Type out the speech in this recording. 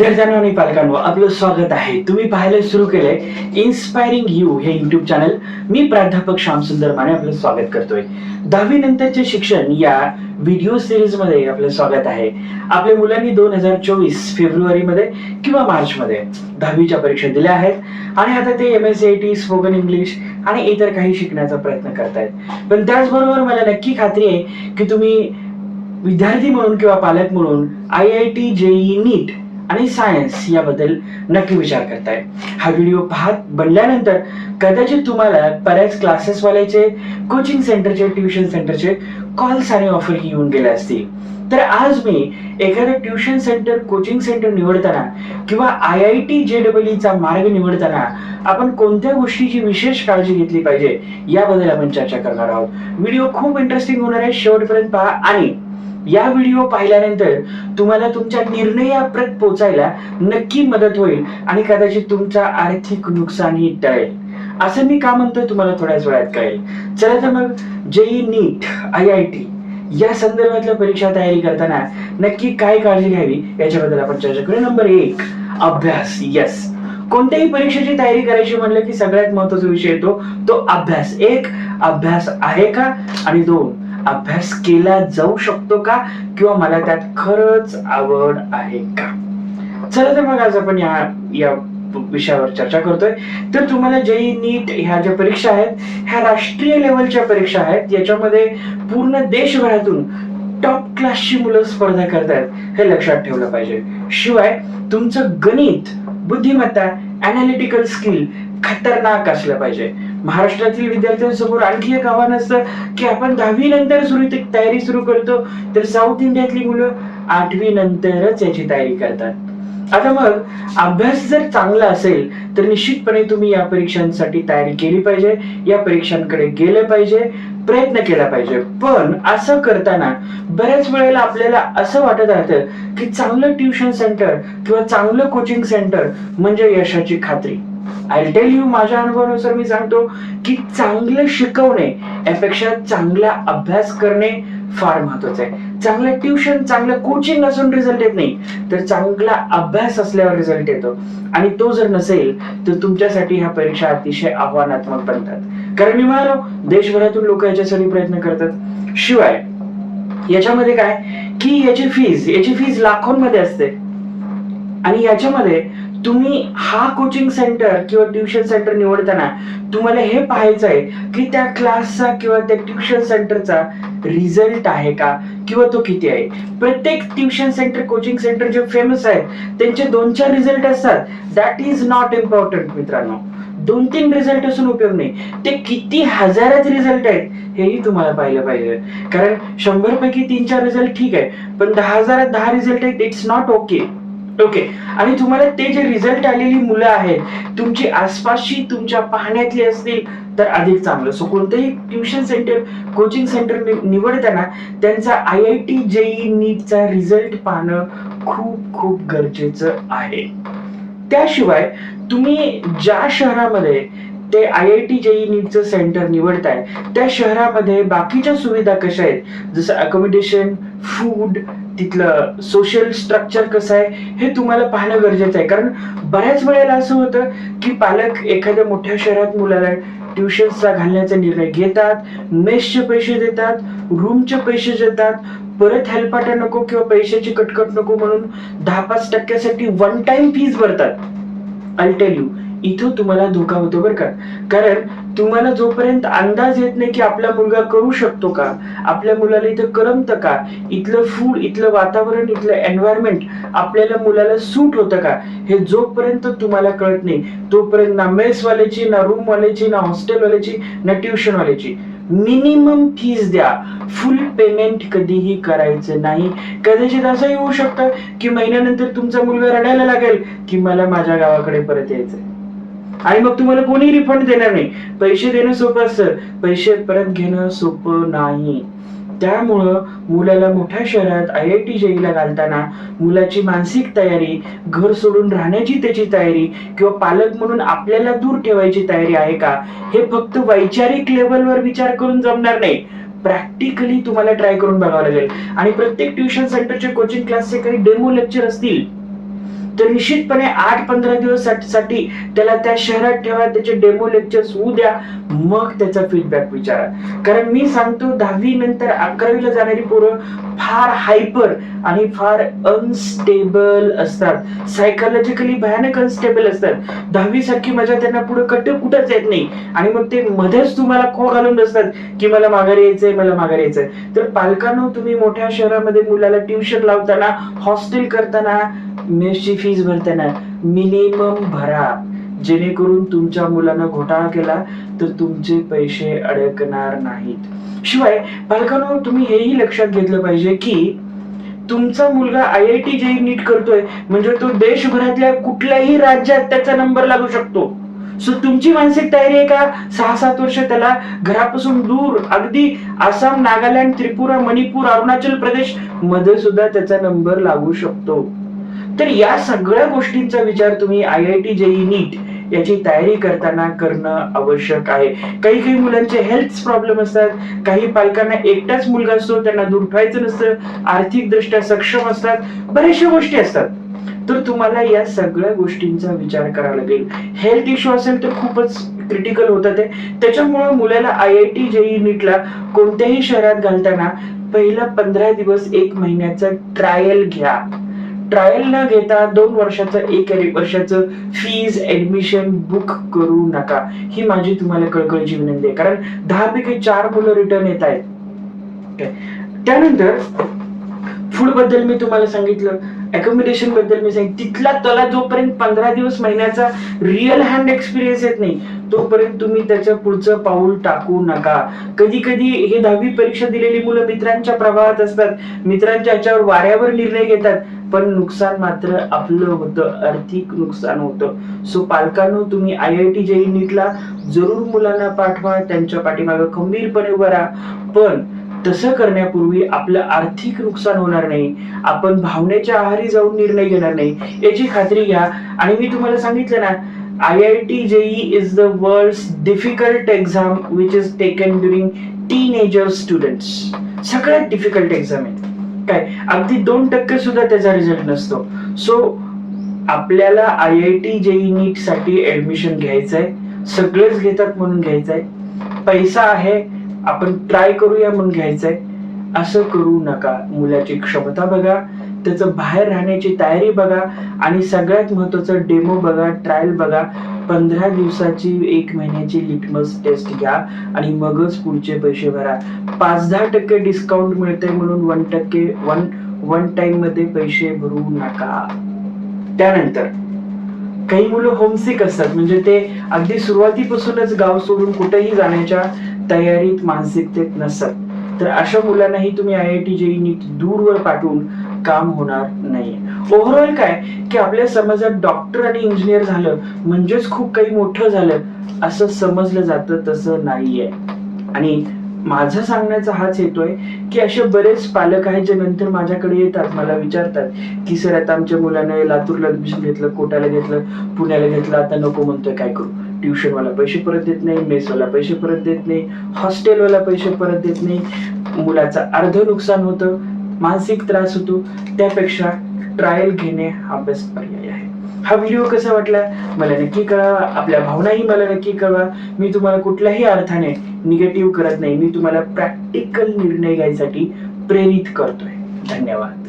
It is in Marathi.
विद्यार्थ्यांनो आणि पालकांनो आपलं स्वागत आहे. तुम्ही पाहायला सुरू केलंय इन्स्पायरिंग यू हे युट्यूब चॅनल मी प्राध्यापक श्यामसुंदर माने आपलं स्वागत करतोय. दहावी नंतरचे शिक्षण या व्हिडिओ सिरीजमध्ये आपलं स्वागत आहे. आपल्या मुलांनी दोन हजार चोवीस फेब्रुवारी मध्ये किंवा मार्च मध्ये दहावीच्या परीक्षा दिल्या आहेत. आणि आता ते M S C I T spoken English आणि इतर काही शिकण्याचा प्रयत्न करतायत. पण त्याचबरोबर मला नक्की खात्री आहे की तुम्ही विद्यार्थी म्हणून किंवा पालक म्हणून I I T JEE NEET आणि सायन्स याबद्दल नक्की विचार करताय. हा व्हिडिओ पाहत बनल्यानंतर कदाचित तुम्हाला बऱ्याच क्लासेसवाल्याचे कोचिंग सेंटरचे ट्युशन सेंटरचे कॉल्स आणि ऑफर येऊन गेले असतील. तर आज मी एखादं ट्युशन सेंटर कोचिंग सेंटर निवडताना किंवा I I T J double चा मार्ग निवडताना आपण कोणत्या गोष्टीची विशेष काळजी घेतली पाहिजे याबद्दल आपण चर्चा करणार आहोत. व्हिडिओ खूप इंटरेस्टिंग होणार आहे. शेवटपर्यंत पहा आणि या व्हिडिओ पाहिल्यानंतर तुम्हाला तुमच्या निर्णयाप्रत पोचायला नक्की मदत होईल आणि कदाचित तुमचा आर्थिक नुकसानही टळेल. असं मी का म्हणतोय तुम्हाला थोड्याच वेळात कळेल. चला तर मग JEE NEET I I T या संदर्भातल्या परीक्षा तयारी करताना नक्की काय काळजी घ्यावी याच्याबद्दल आपण चर्चा करू. नंबर एक अभ्यास यस कोणत्याही परीक्षेची तयारी करायची म्हणलं की सगळ्यात महत्त्वाचा विषय येतो तो अभ्यास. एक अभ्यास आहे का? आणि दोन अभ्यास केला जाऊ शकतो का? किंवा मला त्यात खरंच आवड आहे का? चला तर मग आज आपण या या विषयावर चर्चा करतोय. तर तुम्हाला जेई नीट ह्या ज्या परीक्षा आहेत ह्या राष्ट्रीय लेवलच्या परीक्षा आहेत याच्यामध्ये पूर्ण देशभरातून टॉप क्लासची मुलं स्पर्धा करतायत हे लक्षात ठेवलं पाहिजे. शिवाय तुमचं गणित बुद्धिमत्ता अनालिटिकल स्किल खतरनाक असलं पाहिजे. महाराष्ट्रातील विद्यार्थ्यांसमोर आणखी एक आव्हान असतं की आपण दहावी नंतर सुरू तयारी सुरू करतो तर साऊथ इंडियातली मुलं आठवी नंतरच याची तयारी करतात. आता मग अभ्यास जर चांगला असेल तर निश्चितपणे तुम्ही या परीक्षांसाठी तयारी केली पाहिजे या परीक्षांकडे गेले पाहिजे प्रयत्न केला पाहिजे. पण असं करताना बऱ्याच वेळेला आपल्याला असं वाटत राहतं की चांगलं ट्युशन सेंटर किंवा चांगलं कोचिंग सेंटर म्हणजे यशाची खात्री. आय टेल यू माझ्या अनुभवानुसार मी सांगतो की चांगलं शिकवणे यापेक्षा चांगला अभ्यास करणे फार महत्वाचं आहे. चांगलं ट्युशन चांगलं कोचिंग नसून रिझल्ट येत नाही तर चांगला अभ्यास असल्यावर रिझल्ट येतो. आणि तो जर नसेल तर तुमच्यासाठी ह्या परीक्षा अतिशय आव्हानात्मक बनतात. कारण मी म्हणालो देशभरातून लोक याच्यासाठी प्रयत्न करतात. शिवाय याच्यामध्ये काय की याची फीज याची फीज लाखोंमध्ये असते. आणि याच्यामध्ये तुम्ही हा कोचिंग सेंटर किंवा ट्युशन सेंटर निवडताना तुम्हाला हे पाहायचं आहे की त्या क्लासचा किंवा त्या ट्युशन सेंटरचा रिझल्ट आहे का? किंवा तो किती आहे? प्रत्येक ट्युशन सेंटर कोचिंग सेंटर जे फेमस आहेत त्यांचे दोन चार रिझल्ट असतात. दॅट इज नॉट इम्पॉर्टंट मित्रांनो. दोन तीन रिझल्ट असून उपयोग नाही. ते किती हजारात रिझल्ट आहेत हेही तुम्हाला पाहिलं पाहिजे. कारण शंभर पैकी तीन चार रिझल्ट ठीक आहे पण दहा हजारात दहा रिझल्ट आहेत इट्स नॉट ओके ओके आणि तुम्हाला ते जे रिझल्ट आलेली मुलं आहेत तुमची आसपासची तुमच्या पाहण्यातली असतील तर अधिक चांगलं. सो कोणतंही ट्युशन सेंटर कोचिंग सेंटर निवडताना त्यांचा आय आय टी जेई नीटचा रिझल्ट पाहणं खूप खूप गरजेचं आहे. त्याशिवाय तुम्ही ज्या शहरामध्ये ते आय आय टी जेई नीटचं सेंटर निवडताय त्या शहरामध्ये बाकीच्या सुविधा कशा आहेत? जसं अकोमोडेशन फूड तिथलं सोशल स्ट्रक्चर कसं आहे हे तुम्हाला पाहणं गरजेचं आहे. कारण बऱ्याच वेळेला असं होतं की पालक एखाद्या मोठ्या शहरात मुलाला ट्युशन्सचा घालण्याचा निर्णय घेतात मेसचे पैसे देतात रूमचे पैसे देतात परत हेल्पाटा नको किंवा पैशाची कटकट नको म्हणून दहा पाच टक्क्यासाठी वन टाइम फीज भरतात. आय टेल यू इथं तुम्हाला धोका होतो बरं का? कारण तुम्हाला जोपर्यंत अंदाज येत नाही की आपला मुलगा करू शकतो का आपल्या मुलाला इथं करमतं का इथलं फूड इथलं वातावरण इथलं एन्व्हायरमेंट आपल्याला मुलाला सूट होतं का हे जोपर्यंत तुम्हाला कळत नाही तोपर्यंत ना मेसवाल्याची ना रूमवाल्याची ना हॉस्टेलवाल्याची ना ट्युशनवाल्याची मिनिमम फीज द्या. फुल पेमेंट कधीही करायचं नाही. कदाचित असंही होऊ शकतं की महिन्यानंतर तुमचा मुलगा रडायला लागेल की मला माझ्या गावाकडे परत यायचंय. आणि मग तुम्हाला कोणी रिफंड देणार नाही. पैसे देणं सोपं असतं. पैसे परत घेणं सोपं नाही. त्यामुळं मुलाला मोठ्या शहरात आय आय टी जेईला घालताना मुलाची मानसिक तयारी घर सोडून राहण्याची त्याची तयारी किंवा पालक म्हणून आपल्याला दूर ठेवायची तयारी आहे का? हे फक्त वैचारिक लेवलवर विचार करून जमणार नाही. प्रॅक्टिकली तुम्हाला ट्राय करून बघावं लागेल. आणि प्रत्येक ट्युशन सेंटरचे कोचिंग क्लासचे काही डेमो लेक्चर असतील तर निश्चितपणे आठ पंधरा दिवस साठी- त्याला त्या शहरात ठेवा त्याचे डेमो लेक्चर्स होऊ द्या. मग त्याचा फीडबॅक विचारा. कारण मी सांगतो दहावी नंतर अकरावीला जाणारी पोरं फार हायपर आणि फार अनस्टेबल असतात. सायकोलॉजिकली भयानक अनस्टेबल असतात. दहावी सारखी मजा त्यांना पुढे कट कुठंच येत नाही. आणि मग ते मध्येच तुम्हाला खो घालून बसतात की मला माघारी यायचंय मला माघारी यायचंय. तर पालकांनो तुम्ही मोठ्या शहरामध्ये मुलाला ट्युशन लावताना हॉस्टेल करताना मेसची फीज भरताना मिनिमम भरा. जेणेकरून तुमच्या मुलांना घोटाळा केला तर तुमचे पैसे अडकणार नाहीत. शिवाय पालकांनो तुम्ही हेही लक्षात घेतलं पाहिजे की तुमचा मुलगा आय आय टी जे नीट करतोय म्हणजे तो देशभरातल्या कुठल्याही राज्यात त्याचा नंबर लागू शकतो. सो तुमची मानसिक तयारी आहे का? सहा सात वर्ष त्याला घरापासून दूर अगदी आसाम नागालँड त्रिपुरा मणिपूर अरुणाचल प्रदेशमध्ये सुद्धा त्याचा नंबर लागू शकतो. तर या सगळ्या गोष्टींचा विचार तुम्ही I I T JEE NEET याची तयारी करताना करणं आवश्यक आहे. काही काही मुलांचे हेल्थ प्रॉब्लेम असतात काही पालकांना एकटाच मुलगा असतो त्यांना दूर ठेवायचं नसतं आर्थिक दृष्ट्या सक्षम असतात बऱ्याचशा गोष्टी असतात. तर तुम्हाला या सगळ्या गोष्टींचा विचार करावा लागेल. हेल्थ इश्यू असेल तर खूपच क्रिटिकल होतं ते. त्याच्यामुळे मुलाला आय आय टी जेई नीटला कोणत्याही शहरात घालताना पहिला पंधरा दिवस एक महिन्याचा ट्रायल घ्या. ट्रायल न घेता दोन वर्षाचं एक वर्षाचं फीज ऍडमिशन बुक करू नका. ही माझी तुम्हाला कळकळीची विनंती आहे. कारण दहा पैकी चार मुलं रिटर्न येत आहेत. त्यानंतर फूडबद्दल मी तुम्हाला सांगितलं. अकोमोडेशनबद्दल मी सांगितलं. तिथला त्याला जोपर्यंत पंधरा दिवस महिन्याचा रिअल हँड एक्सपिरियन्स येत नाही तोपर्यंत तुम्ही त्याचं पुढचं पाऊल टाकू नका. कधी कधी हे दहावी परीक्षा दिलेली मुलं मित्रांच्या प्रभावात असतात. मित्रांच्या ह्याच्यावर वाऱ्यावर निर्णय घेतात. पण नुकसान मात्र आपलं होतं आर्थिक नुकसान होतं. सो पालकांनो तुम्ही आय आय टी जेई नीटला जरूर मुलांना पाठवा त्यांच्या पाठीमागे खंबीरपणे उभं राहा. पण तसं करण्यापूर्वी आपलं आर्थिक नुकसान होणार नाही. आपण भावनेच्या आहारी जाऊन निर्णय घेणार नाही. याची खात्री घ्या. आणि मी तुम्हाला सांगितलं ना I I T JEE is the world difficult exam which is taken during teenager students सगळ्यात डिफिकल्ट एक्झाम आहे. काय? अगदी दोन टक्के सुद्धा त्याचा रिझल्ट नसतो. सो आपल्याला आय आय टी जेई नीटसाठी ऍडमिशन घ्यायचंय. सगळेच घेतात म्हणून घ्यायचंय. पैसा आहे आपण ट्राय करूया म्हणून घ्यायचंय. असं करू नका. मुलाची क्षमता बघा. त्याचं बाहेर राहण्याची तयारी बघा. आणि सगळ्यात महत्वाचं डेमो बघा ट्रायल बघा. पंधरा दिवसाची एक महिन्याची लिटमस टेस्ट घ्या आणि मगच पुढचे पैसे भरा. पाच दहा टक्के डिस्काउंट मिळते म्हणून वन टक्के वन वन टाइममध्ये पैसे भरू नका. त्यानंतर काही मुलं होमसिक असतात. म्हणजे ते अगदी सुरुवातीपासूनच गाव सोडून कुठेही जाण्याच्या तयारीत मानसिकतेत नसतात. तर अशा मुलांनाही तुम्ही I I T JEE NEET दूरवर पाठवून काम होणार नाही ओव्हरऑल काय? की आपल्या समाजात डॉक्टर आणि इंजिनियर झालं म्हणजेच खूप काही मोठं झालं असं समजलं जातं तसं नाहीये. आणि माझा सांगण्याचा हाच येतोय की असे बरेच पालक आहेत जे नंतर माझ्याकडे येतात मला विचारतात की सर आता आमच्या मुलाने लातूरला ऍडमिशन घेतलं कोटाला घेतलं पुण्याला घेतलं आता नको म्हणतोय काय करू? ट्युशनवाला पैसे परत देत नाही मेसवाला पैसे परत देत नाही हॉस्टेलवाला पैसे परत देत नाही. मुलाचं अर्ध नुकसान होतं मानसिक त्रास होतो त्यापेक्षा ट्रायल घेणे हा बेस्ट पर्याय आहे. हा व्हिडिओ कसा वाटला? मला नक्की कळवा. आपल्या भावनाही मला नक्की कळवा. मी तुम्हाला कुठल्याही अर्थाने निगेटिव्ह करत नाही. मी तुम्हाला प्रॅक्टिकल निर्णय घ्यायसाठी प्रेरित करतोय. धन्यवाद.